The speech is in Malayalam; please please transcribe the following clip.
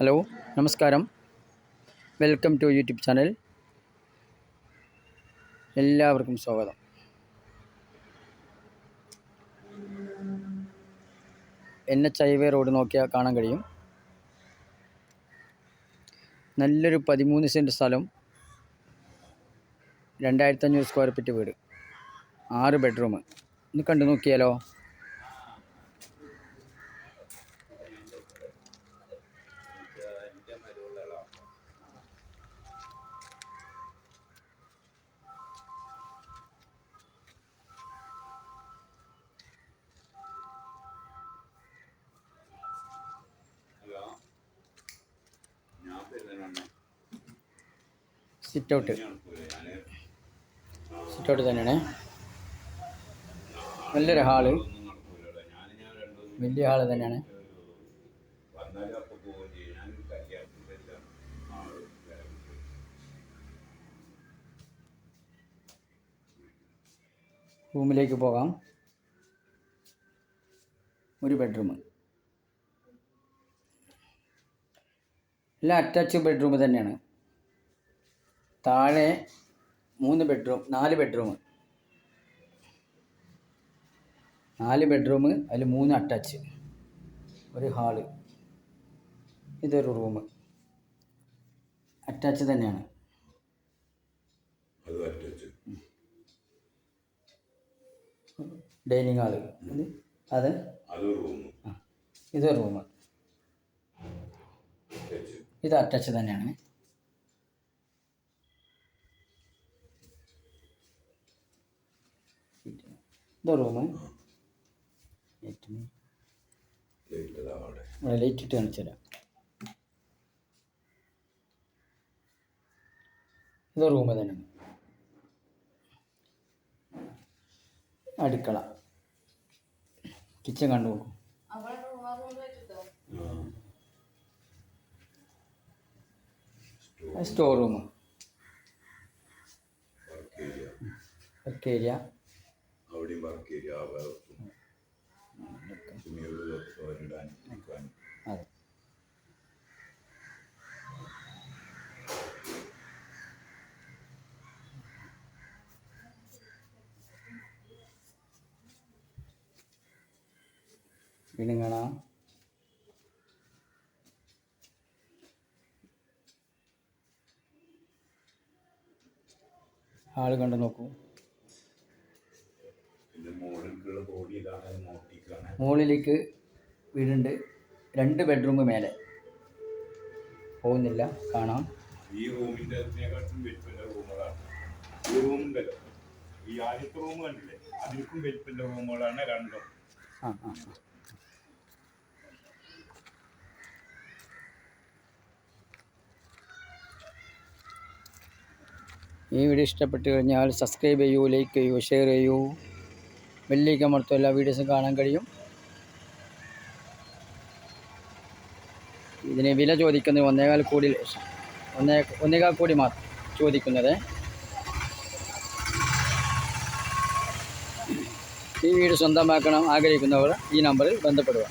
ഹലോ നമസ്കാരം. Welcome to YouTube channel. എല്ലാവർക്കും സ്വാഗതം. എൻ എച്ച് ഹൈവേ റോഡ് നോക്കിയാൽ കാണാൻ കഴിയും. നല്ലൊരു പതിമൂന്ന് സെന്റ് സ്ഥലം രണ്ടായിരത്തഞ്ഞൂറ് സ്ക്വയർ ഫീറ്റ് വീട് ആറ് ബെഡ്റൂം. ഒന്ന് കണ്ടു നോക്കിയാലോ? സിറ്റ് ഔട്ട് സിറ്റ് ഔട്ട് തന്നെയാണ്. നല്ലൊരു ഹാൾ. വലിയ ഹാൾ തന്നെയാണ്. റൂമിലേക്ക് പോകാം. ഒരു ബെഡ്റൂം. എല്ലാം അറ്റാച്ച് ബെഡ്റൂം തന്നെയാണ്. താഴെ മൂന്ന് ബെഡ്റൂം നാല് ബെഡ്റൂം നാല് ബെഡ്റൂം അതിൽ മൂന്ന് അറ്റാച്ച് ഒരു ഹാൾ ഇതൊരു റൂം അറ്റാച്ച് തന്നെയാണ്. ഡൈനിങ് ഹാൾ അത്? ഇതൊരു റൂം ഇത് അറ്റാച്ച് തന്നെയാണ്. ഇത് റൂം ലൈറ്റ് ഇട്ട് കാണിച്ചു തരാം. ഇത് റൂമ് തന്നെയാണ് അടുക്കള. കിച്ചൺ കണ്ടു നോക്കും ആ. Store room work area work area അവിടെയും വർക്ക് ഏരിയ ആ ഭാഗത്തും തുണികൾ തോരിടാൻ നിൽക്കാൻ. അതെ. വീണ്ടും കാണാം ആൾ കണ്ടു നോക്കൂ. മുകളിലേക്ക് വീടുണ്ട്. രണ്ട് ബെഡ്റൂം മേലെ. പോകുന്നില്ല. കാണാം. ഈ റൂമിന്റെ ഈ ഈ ആദ്യത്തെ റൂം കണ്ടില്ലേ? അതിൽക്കും വലിപ്പന്റെ റൂമുകളാണ് രണ്ടും. ആ ആ ആ. ഈ വീഡിയോ ഇഷ്ടപ്പെട്ട് കഴിഞ്ഞാൽ സബ്സ്ക്രൈബ് ചെയ്യൂ ലൈക്ക് ചെയ്യൂ ഷെയർ ചെയ്യൂ. ബെല്ലേക്ക് അമർത്തും എല്ലാ വീഡിയോസും കാണാൻ കഴിയും. ഇതിന് വില ചോദിക്കുന്നത് ഒന്നേകാൽ കോടി ഒന്നേ ഒന്നേകാൽ കോടി മാത്രം ചോദിക്കുന്നത്. ഈ വീട് സ്വന്തമാക്കണം ആഗ്രഹിക്കുന്നവർ ഈ നമ്പറിൽ ബന്ധപ്പെടുക.